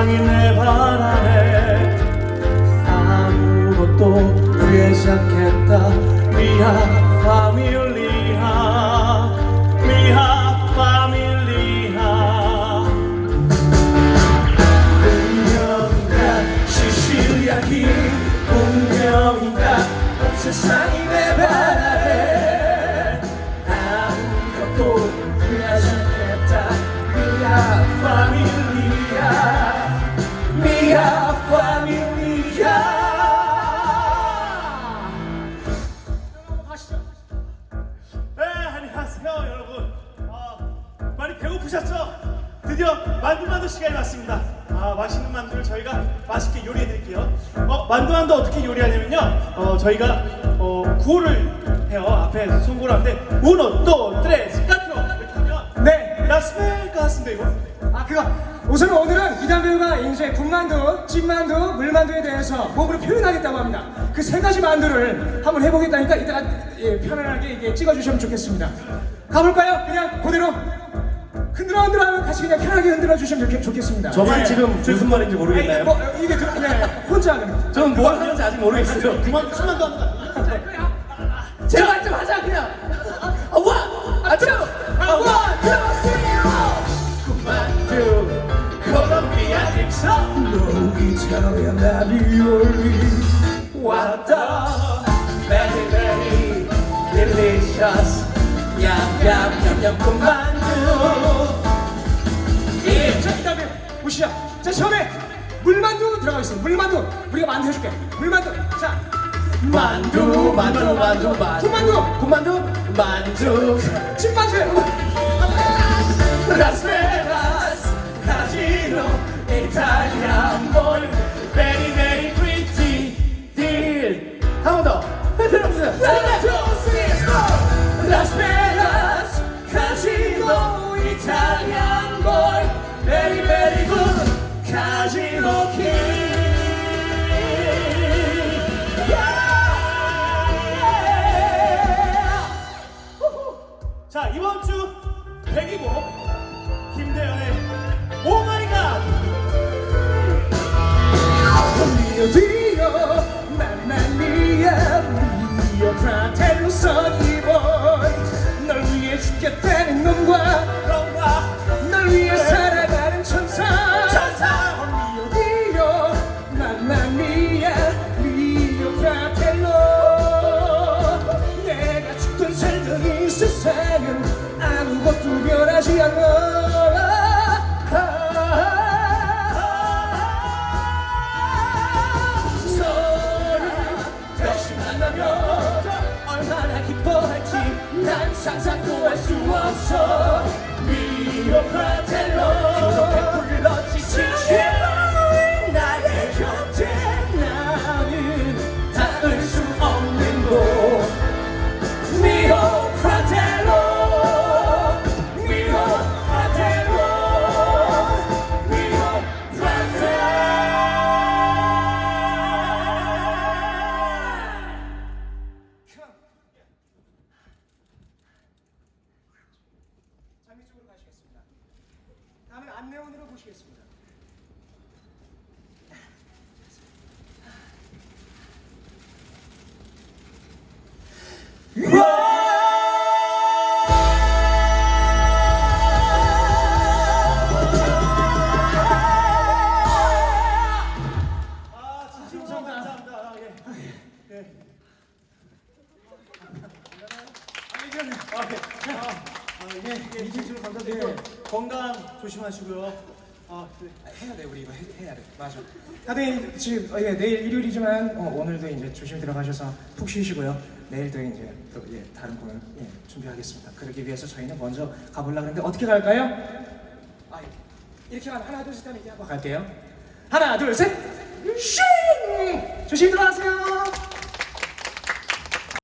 사랑이 내 바람에 아무것도 되지 않겠다. 미안함이 배고프셨죠? 드디어 만두 만두 시간이 왔습니다. 아, 맛있는 만두를 저희가 맛있게 요리해 드릴게요. 어, 만두 만두 어떻게 요리하냐면요. 어, 저희가 어, 구호를 해요. 앞에 송구를 하는데 우노 또 트레스 까트로 이렇게 하면 네. 라스베가스인데 이거? 아 그거 우선 오늘은 이단 배우가 이제 군만두, 찐만두, 물만두에 대해서 몸으로 표현하겠다고 합니다. 그 세 가지 만두를 한번 해보겠다니까 이따가 예, 편안하게 이게 찍어주시면 좋겠습니다. 가볼까요? 그냥 그대로 흔들어 흔들어 하면 같이 그냥 편하게 흔들어 주시면 좋겠, 좋겠습니다. 저만 예. 지금 무슨 말인지 모르겠나요? 아, 이게, 뭐, 이게 들- 네, 혼자 하는 저는 뭘 하는지 아직 모르겠어요 그만, 그만 더 한다. 제발 좀 하자 그냥 아, 원, 아, 투, 아, 원, 투, 쓰리, 만두, 콜롬비아 딥성. 노기처럼 라비올리 왔다 Very very delicious 얌얌얌얌 군만 보시죠. 자, 처음에 물만두 들어가겠습니다. 물만두. 우리가 만두 해줄게. 물만두. 자, 만두 만두 만두 만두 군만두. 군만두 만두 찐만두. 라스베가스 카지노 이탈리안 볼 난 상상도 할수 없어 미 안내원으로 보시겠습니다. 아, 예, 예, 진심으로 감사드리고 건강 조심하시고요. 아, 네. 해야 돼 우리 이거. 해, 해야 돼. 맞아. 다들 지금 어, 예, 내일 일요일이지만 어, 오늘도 이제 조심히 들어가셔서 푹 쉬시고요. 내일도 이제 또 예, 다른 공연 예, 준비하겠습니다. 그러기 위해서 저희는 먼저 가보려고 하는데 어떻게 갈까요? 아, 이렇게 하면 하나 둘셋 하면 이렇게 하고 갈게요. 하나 둘셋. 조심히 들어가세요